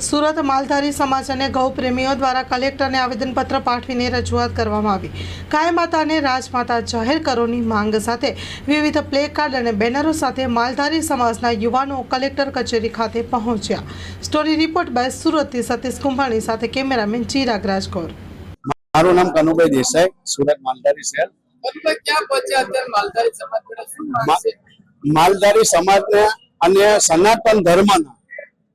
સુરત માલધારી સમાજ અને ગૌપ્રેમીઓ દ્વારા કલેક્ટરને આવેદનપત્ર પાઠવીને રજૂઆત કરવામાં આવી. ગાય માતાને રાજમાતા જાહેર કરોની માંગ સાથે વિવિધ પ્લે કાર્ડ અને બેનરો સાથે માલધારી સમાજના યુવાનો કલેક્ટર કચેરી ખાતે પહોંચ્યા. સ્ટોરી રિપોર્ટ બાય સુરતથી સતીશ કુંભાણી સાથે કેમેરામેન ચિરાગ રાજકોર. મારું નામ કનુભાઈ દેસાઈ સુરત માલધારી શહેર? માલધારી સમાજને અને સનાતન ધર્મના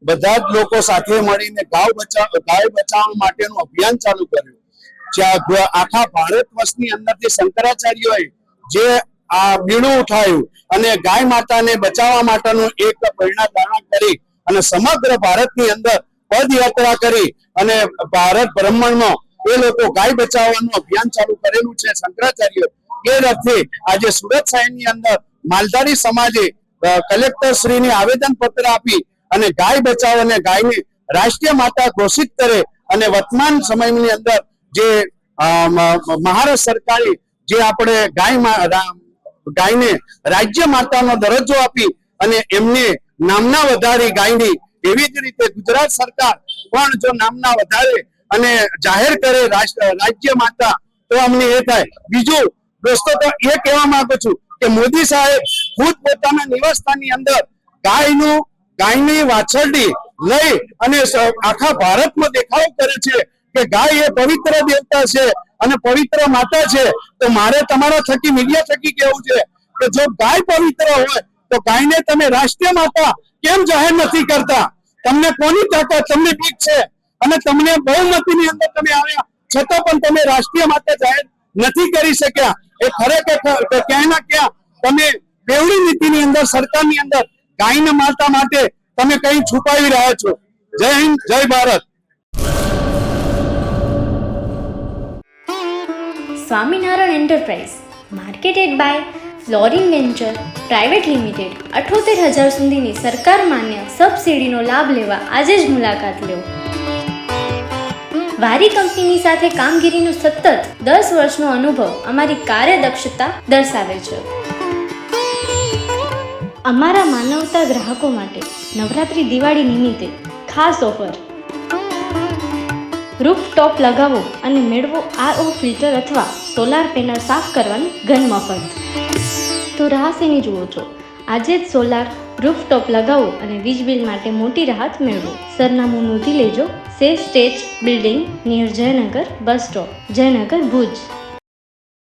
બધા જ લોકો સાથે મળીને ગાય બચાવ, ગાય બચાવવા માટેનું અભિયાન ચાલુ કર્યું. જ્યાં આખા ભારત વર્ષની અંદરથી શંકરાચાર્યોએ જે આ બીણું ઉઠાવ્યું અને ગાય માતાને બચાવવા માટેનું એક પ્રેરણા ધારણ કરી અને સમગ્ર ભારતની અંદર પદયાત્રા કરી અને ભારત બ્રહ્માંડમાં એ લોકો ગાય બચાવવાનું અભિયાન ચાલુ કરેલું છે શંકરાચાર્ય એ રથે આજે સુરત શહેરની અંદર માલધારી સમાજે કલેક્ટર કલેક્ટર શ્રીને આવેદન પત્ર આપી અને ગાય બચાવ અને ગાયને રાષ્ટ્રીય માતા ઘોષિત કરે અને વર્તમાન સમયની અંદર જે મહારાષ્ટ્ર સરકારે જે આપણે ગાય ગાયને રાજ્ય માતાનો દરજ્જો આપી અને એમને નામના વધારી ગાયની એવી જ રીતે ગુજરાત સરકાર પણ જો નામના વધારે અને જાહેર કરે રાજ્ય માતા, તો અમને એ થાય. બીજું, દોસ્તો, તો એ કહેવા માંગુ છું કે મોદી સાહેબ ખુદ પોતાના નિવાસસ્થાનની અંદર ગાયનું ગાયની વાછરડી લઈ અને આખા ભારતમાં દેખાવ કરે છે કે ગાય એ પવિત્ર દેવતા છે અને પવિત્ર માતા છે. તો મારે તમારા થકી, મીડિયા થકી કહેવું છે કે જો ગાય પવિત્ર હોય, તો ગાયને તમે રાષ્ટ્રીય માતા કેમ જાહેર નથી કરતા? તમને કોની તાકાત? તમને બીક છે? અને તમને બહુમતીની અંદર તમે આવ્યા, છતાં પણ તમે રાષ્ટ્રીય માતા જાહેર નથી કરી શક્યા. એ ખરેખર ક્યાંય ના ક્યાં તમે બેવડી નીતિની અંદર, સરકારની અંદર ગાયના માતા માટે તમે કઈ છુપાવી રહ્યા છો. જય હિન્દ, જય Bharat. Swaminarayan enterprise, marketed by flooring venture, private limited, અઠોતેર હજાર સુધીની સરકાર માન્ય સબસિડીનો લાભ લેવા આજે જ મુલાકાત લો. વારી કંપનીની સાથે કામગીરીનો સતત દસ વર્ષનો અનુભવ અમારી કાર્યદક્ષતા દર્શાવે છે. અમારા માનવતા ગ્રાહકો માટે નવરાત્રી દિવાળી નિમિત્તે ખાસ ઓફર. રૂફ ટોપ લગાવો અને મેળવો આરઓ ફિલ્ટર અથવા સોલાર પેનલ સાફ કરવાની ઘન મફત. તો રાહ શેની જુઓ છો, આજે જ સોલાર રૂફ ટોપ લગાવો અને વીજ બિલ માટે મોટી રાહત મેળવો. સરનામું નોંધી લેજો safe stage building, near Jaynagar, bus stop, Jaynagar Bhuj.